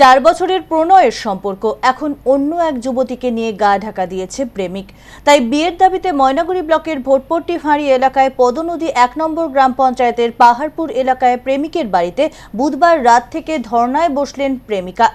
চার বছরের প্রণয়ের সম্পর্ক। এখন অন্য এক যুবতীকে নিয়ে গা ঢাকা দিয়েছে প্রেমিক। তাই বিয়ের দাবিতে ময়নাগুড়ি ব্লকের ভোটপট্টি ফাঁড়ি এলাকায় পদনদী এক নম্বর গ্রাম পঞ্চায়েতের পাহাড়পুর এলাকায় প্রেমিকের বাড়িতে বুধবার রাত থেকে ধর্নায় বসলেন প্রেমিকা।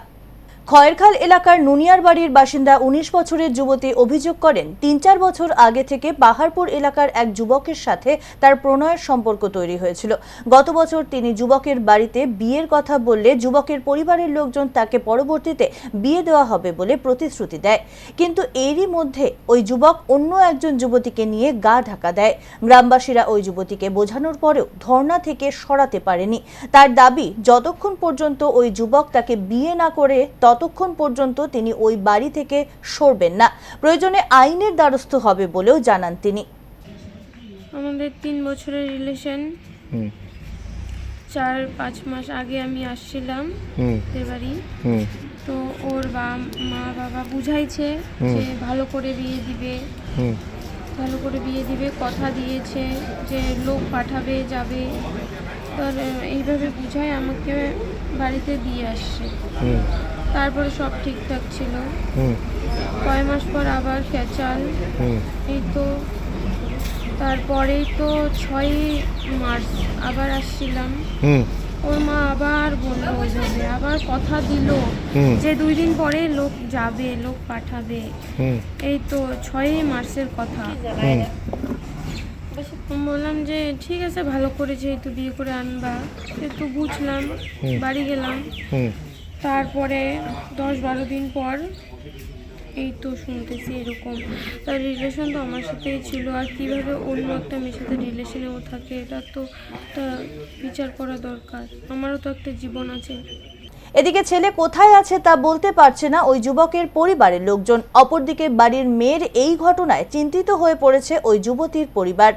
খয়েরখাল এলাকার নুনিয়ার বাড়ির বাসিন্দা উনিশ বছরের যুবতী অভিযোগ করেন, তিন চার বছর আগে থেকে পাহাড়পুর এলাকার এক যুবকের সাথে তার প্রণয়ের সম্পর্ক তৈরি হয়েছিল। গত বছর তিনি যুবকের বাড়িতে বিয়ের কথা বললে যুবকের পরিবারের লোকজন তাকে পরবর্তীতে বিয়ে দেওয়া হবে বলে প্রতিশ্রুতি দেয়। কিন্তু এরই মধ্যে ওই যুবক অন্য একজন যুবতীকে নিয়ে গা ঢাকা দেয়। গ্রামবাসীরা ওই যুবতীকে বোঝানোর পরেও ধর্ণা থেকে সরাতে পারেনি। তার দাবি, যতক্ষণ পর্যন্ত ওই যুবক তাকে বিয়ে না করে ততক্ষণ পর্যন্ত তিনি ওই বাড়ি থেকে সরবেন না। প্রয়োজনে আইনের দ্বারস্থ হবে বলেও জানান তিনি। আমাদের তিন বছরের রিলেশন। চার পাঁচ মাস আগে আমি আসছিলাম হুম। বাড়ি। হুম। তো ওর বা মা বাবা বুঝাইছে যে ভালো করে বিয়ে দিবে। হুম। ভালো করে বিয়ে দিবে কথা দিয়েছে যে লোক পাঠাবে যাবে। আর এইভাবে বুঝায় আমাকে বাড়িতে দিয়ে আসছে। হুম। তারপরে সব ঠিকঠাক ছিল। কয় মাস পর আবার ফেচাল এই তো তারপরেই তো ছয়ই মার্চ আবার আসছিলাম। ওর মা আবার বলল ওইভাবে আবার কথা দিল যে দুই দিন পরে লোক যাবে লোক পাঠাবে। এই তো ছয়ই মার্চের কথা। বললাম যে ঠিক আছে ভালো করে যেহেতু বিয়ে করে আনবা। একটু বুঝলাম বাড়ি গেলাম। তারপরে দশ বারো দিন পর এই তো শুনতেছি এরকম। তার রিলেশন তো আমার সাথেই ছিল, আর কীভাবে অন্য একটা মেয়ের সাথে রিলেশনেও থাকে, এটা তো একটা বিচার করা দরকার। আমারও তো একটা জীবন আছে। এদিকে ছেলে কোথায় আছে তা বলতে পারছে না, ওই যুবকের পরিবারের লোকজন। অপরদিকে বাড়ির মেয়ের এই ঘটনায় চিন্তিত হয়ে পড়েছে ওই যুবতীর পরিবার।